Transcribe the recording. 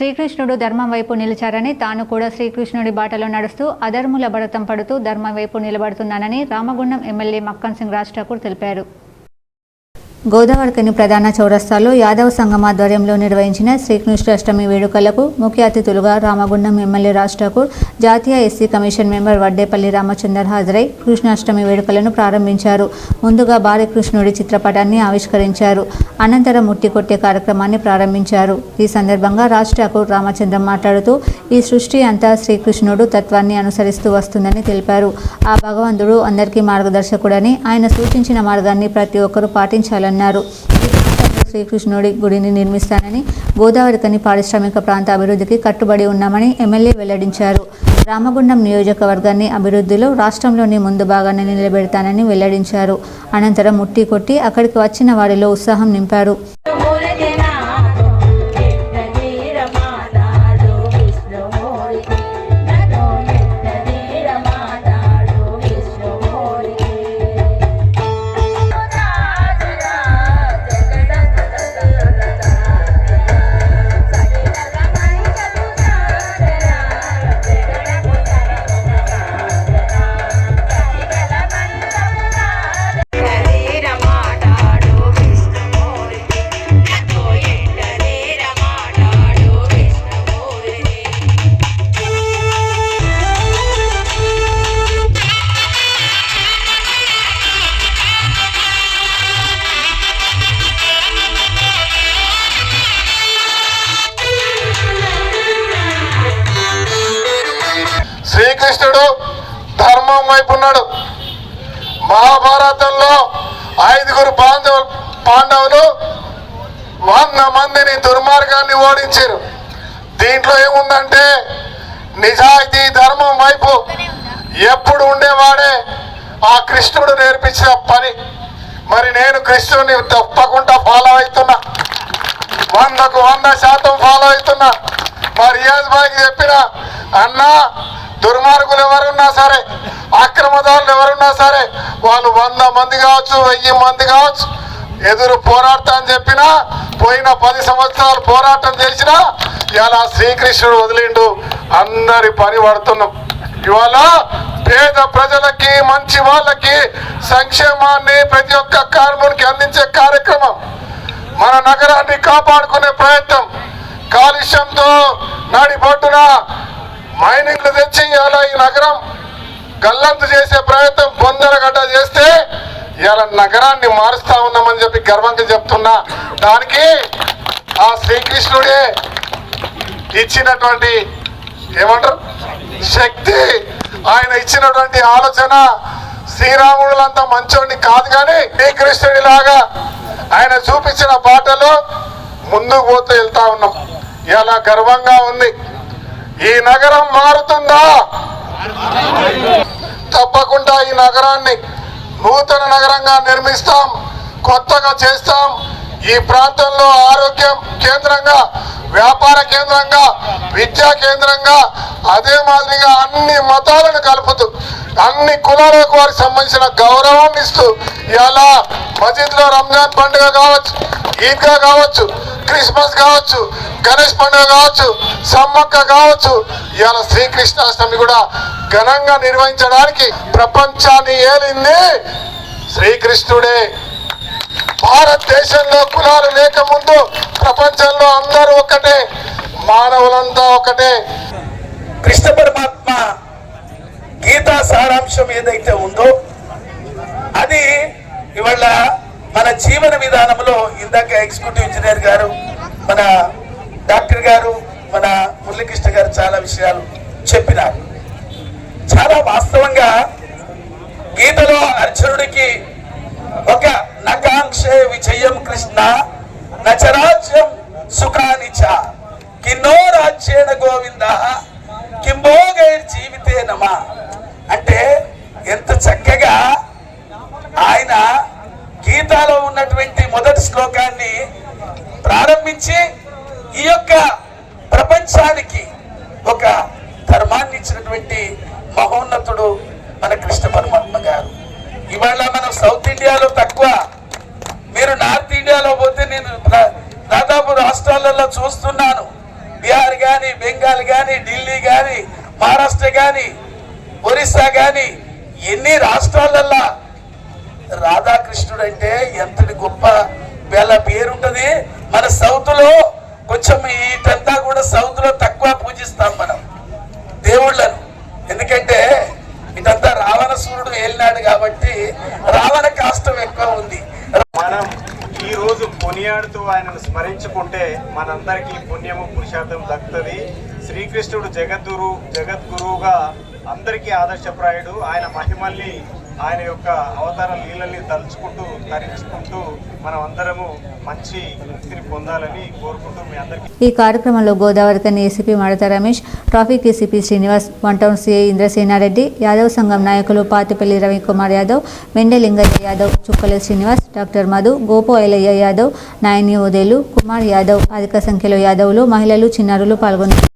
శ్రీకృష్ణుడు ధర్మం వైపు నిలిచారని తాను కూడా శ్రీకృష్ణుడి బాటలో నడుస్తూ అధర్ముల భరతం పడుతూ ధర్మం వైపు నిలబడుతున్నానని రామగుండం ఎమ్మెల్యే మక్కన్ సింగ్ రాజ్ ఠాకూర్ తెలిపారు. గోదావరికని ప్రధాన చౌరస్తాలో యాదవ సంఘం ఆధ్వర్యంలో నిర్వహించిన శ్రీకృష్ణాష్టమి వేడుకలకు ముఖ్య అతిథులుగా రామగుండం ఎమ్మెల్యే రాజ్ ఠాకూర్ జాతీయ SC commission member Vaddepalli Ramachandar హాజరై కృష్ణాష్టమి వేడుకలను ప్రారంభించారు. ముందుగా బాలకృష్ణుడి చిత్రపటాన్ని ఆవిష్కరించారు. అనంతరం ముట్టి కొట్టే కార్యక్రమాన్ని ప్రారంభించారు. ఈ సందర్భంగా రాజ్ ఠాకూర్ రామచంద్రం మాట్లాడుతూ ఈ సృష్టి అంతా శ్రీకృష్ణుడు తత్వాన్ని అనుసరిస్తూ వస్తుందని తెలిపారు. ఆ భగవంతుడు అందరికీ మార్గదర్శకుడని ఆయన సూచించిన మార్గాన్ని ప్రతి ఒక్కరూ పాటించాలని అన్నారు. శ్రీకృష్ణుడి గుడిని నిర్మిస్తానని గోదావరికని పారిశ్రామిక ప్రాంత అభివృద్ధికి కట్టుబడి ఉన్నామని ఎమ్మెల్యే వెల్లడించారు. రామగుండం నియోజకవర్గాన్ని అభివృద్ధిలో రాష్ట్రంలోని ముందు భాగాన్ని నిలబెడతానని వెల్లడించారు. అనంతరం ముట్టి కొట్టి అక్కడికి వచ్చిన వారిలో ఉత్సాహం నింపారు. శ్రీకృష్ణుడు ధర్మం వైపు ఉన్నాడు. మహాభారతంలో ఐదుగురు పాండవ పాండవులు వంద మందిని దుర్మార్గాన్ని ఓడించారు. దీంట్లో ఏముందంటే నిజాయితీ ధర్మం వైపు ఎప్పుడు ఉండేవాడే ఆ కృష్ణుడు నేర్పించిన పని. మరి నేను కృష్ణుడిని తప్పకుండా ఫాలో అవుతున్నా. వందకు వంద శాతం ఫాలో అవుతున్నా. మరి రియాజ్ బాయ్కి చెప్పిన అన్నా దుర్మార్గులు ఎవరున్నా సరే అక్రమదారులు ఎవరున్నా సరే వాళ్ళు వంద మంది కావచ్చు వెయ్యి మంది కావచ్చు ఎదురు పోరాడతా అని చెప్పినా పోయిన పది సంవత్సరాలు పోరాటం చేసినా ఇలా శ్రీకృష్ణుడు వదిలిండు. అందరి పని పడుతున్నాం. ఇవాళ పేద ప్రజలకి మంచి వాళ్ళకి సంక్షేమాన్ని ప్రతి ఒక్క కార్మికునికి అందించే కార్యక్రమం. మన నగరాన్ని కాపాడుకునే ప్రయత్నం. కాలుష్యంతో నడిబొట్టున మైనింగ్లు తెచ్చి నగరం గల్లంతు చేసే ప్రయత్నం బొందరగడ్డ చేస్తే ఇవాళ నగరాన్ని మారుస్తా ఉన్నామని చెప్పి గర్వంగా చెప్తున్నా. దానికి ఆ శ్రీకృష్ణుడే ఇచ్చినటువంటి ఏమంటారు? శక్తి. ఆయన ఇచ్చినటువంటి ఆలోచన శ్రీరాముడులంతా మంచోడిని కాదు కానీ శ్రీకృష్ణుడి లాగా ఆయన చూపించిన బాటలో ముందుకు పోతూ వెళ్తా ఉన్నాం. ఇలా గర్వంగా ఉంది. ఈ నగరం మారుతుందా? తప్పకుండా ఈ నగరాన్ని నూతన నగరంగా నిర్మిస్తాం కొత్తగా చేస్తాం. ఈ ప్రాంతంలో ఆరోగ్యం కేంద్రంగా వ్యాపార కేంద్రంగా విద్యా కేంద్రంగా అదే మాదిరిగా అన్ని మతాలను కలుపుతూ అన్ని కులాలకు వారికి సంబంధించిన గౌరవాన్ని ఇస్తూ ఇలా మసీద్లో రంజాన్ పండుగ కావచ్చు ఈద్గా కావచ్చు క్రిస్మస్ కావచ్చు గణేష్ పండుగ కావచ్చు సమ్మక్క కావచ్చు ఇవాళ శ్రీకృష్ణాష్టమి కూడా ఘనంగా నిర్వహించడానికి ప్రపంచాన్ని ఏలింది శ్రీకృష్ణుడే. భారతదేశంలో కులాలు లేకముందు ప్రపంచంలో అందరూ ఒకటే మానవులంతా ఒకటే కృష్ణ పరమాత్మ గీతా సారాంశం ఏదైతే ఉందో అది ఇవాళ మన జీవన విధానంలో ఇందాక ఎగ్జిక్యూటివ్ ఇంజనీర్ గారు మన డాక్టర్ గారు మన మురళీకృష్ణ గారు చాలా విషయాలు చెప్పినారు. చాలా వాస్తవంగా గీతలో అర్జునుడికి ఒక నకాంక్షే విజయం కృష్ణ నచరాజ్యం సుఖానిచ కిన్నో రాజ్యేణ గోవింద కింబోగైర్ జీవితే నమ. అంటే ఎంత చక్కగా ఆయన గీతాలో ఉన్నటువంటి మొదటి శ్లోకాన్ని ప్రారంభించి ఈ యొక్క ప్రపంచానికి ఒక ధర్మాన్ని ఇచ్చినటువంటి మహోన్నతుడు మన కృష్ణ పరమాత్మ గారు. ఇవాళ మనం సౌత్ ఇండియాలో తక్కువ. మీరు నార్త్ ఇండియాలో పోతే నేను దాదాపు రాష్ట్రాలలో చూస్తున్నాను. బీహార్ కానీ బెంగాల్ కానీ ఢిల్లీ కానీ మహారాష్ట్ర కానీ ఒరిస్సా కానీ ఎన్ని రాష్ట్రాలల్లో రాధా కృష్ణుడు అంటే ఎంతటి గొప్ప వేళ పేరుంటది. మన సౌత్లో కొంచెం వీటంతా కూడా సౌత్లో తక్కువ పూజిస్తాం మనం దేవుళ్ళను. ఎందుకంటే ఇటంతా రావణ సూర్యుడు ఏలినాడు కాబట్టి రావణ కాష్టం ఎక్కువ ఉంది. మనం ఈ రోజు కొనియాడుతూ ఆయనను స్మరించుకుంటే మనందరికీ పుణ్యము పురుషార్థం దక్కుతుంది. శ్రీకృష్ణుడు జగద్గురు జగద్గురువుగా అందరికీ ఆదర్శప్రాయుడు. ఆయన మహిమల్ని ఆయన యొక్క అవతార లీలల్ని తలుచుకుంటూ తరించుకుంటూ మనం అందరము మంచి ముక్తిని పొందాలని కోరుకుంటూ మీ అందరికీ ఈ కార్యక్రమంలో Godavarikhani ACP Madata Ramesh traffic ACP Srinivas one town CI Indrasenareddy Yadav సంఘం నాయకులు పాతిపల్లి రవికుమార్ యాదవ్ మెండలింగయ్య యాదవ్ చుక్కల శ్రీనివాస్ డాక్టర్ మధు గోపు ఐలయ్య యాదవ్ నాయని ఉదయలు కుమార్ యాదవ్ అధిక సంఖ్యలో యాదవ్లు మహిళలు చిన్నారులు పాల్గొన్నారు.